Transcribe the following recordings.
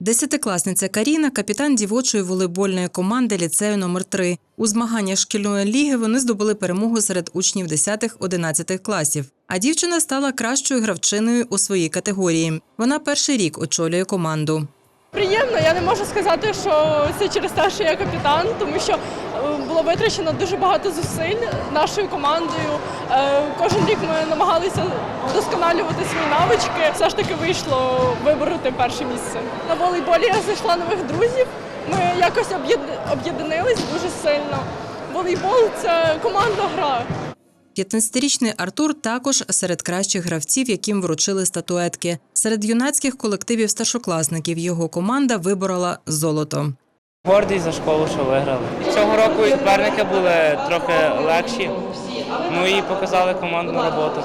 Десятикласниця Каріна капітан дівочої волейбольної команди ліцею номер 3 У змаганнях шкільної ліги вони здобули перемогу серед учнів 10-11 класів. А дівчина стала кращою гравчиною у своїй категорії. Вона перший рік очолює команду. Приємно, я не можу сказати, що це через те, що я капітан, тому що е, було витрачено дуже багато зусиль нашою командою. Е, Кожен рік ми намагалися вдосконалювати свої навички. Все ж таки вийшло вибороти перше місце. На волейболі я знайшла нових друзів. Ми якось об'єд- об'єднались дуже сильно. Волейбол це командна гра. 15-річний Артур також серед кращих гравців, яким вручили статуетки. Серед юнацьких колективів старшокласників його команда виборола золото. Гордість за школу, що виграли. Цього року і суперники були трохи легші, ну і показали командну роботу.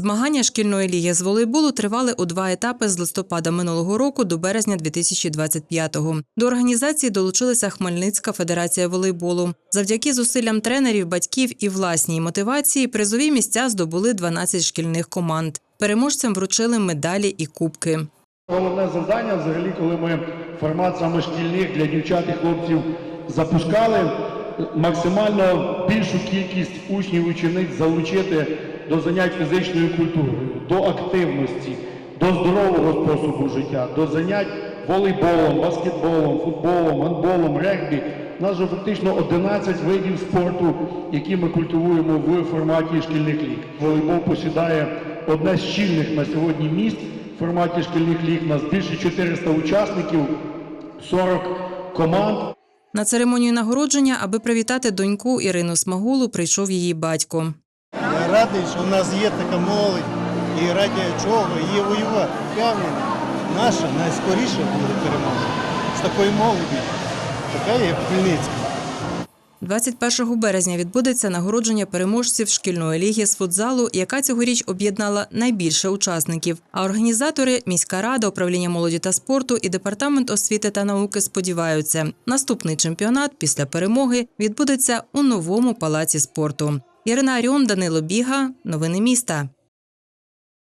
Змагання шкільної ліги з волейболу тривали у два етапи з листопада минулого року до березня 2025-го. До організації долучилася Хмельницька федерація волейболу. Завдяки зусиллям тренерів, батьків і власній мотивації призові місця здобули 12 шкільних команд. Переможцям вручили медалі і кубки. Головне завдання, взагалі, коли ми формат саме шкільних для дівчат і хлопців запускали, максимально більшу кількість учнів і учениць залучити до занять фізичною культурою, до активності, до здорового способу життя, до занять волейболом, баскетболом, футболом, гандболом, регбі. У нас же фактично 11 видів спорту, які ми культивуємо в форматі шкільних ліг. Волейбол посідає одне з щільних на сьогодні місць в форматі шкільних ліг. У нас більше 400 учасників, 40 команд. На церемонію нагородження, аби привітати доньку Ірину Смагулу, прийшов її батько. Радий, що в нас є така молодь і раді чого є воювати. Впевнений, наша найскоріше буде перемога. З такою молоді, така є Хмельницька. 21 березня відбудеться нагородження переможців шкільної ліги з футзалу, яка цьогоріч об'єднала найбільше учасників. А організатори міська рада, управління молоді та спорту і департамент освіти та науки сподіваються, наступний чемпіонат після перемоги відбудеться у новому палаці спорту. Ірина Аріон, Данило Біга, новини міста.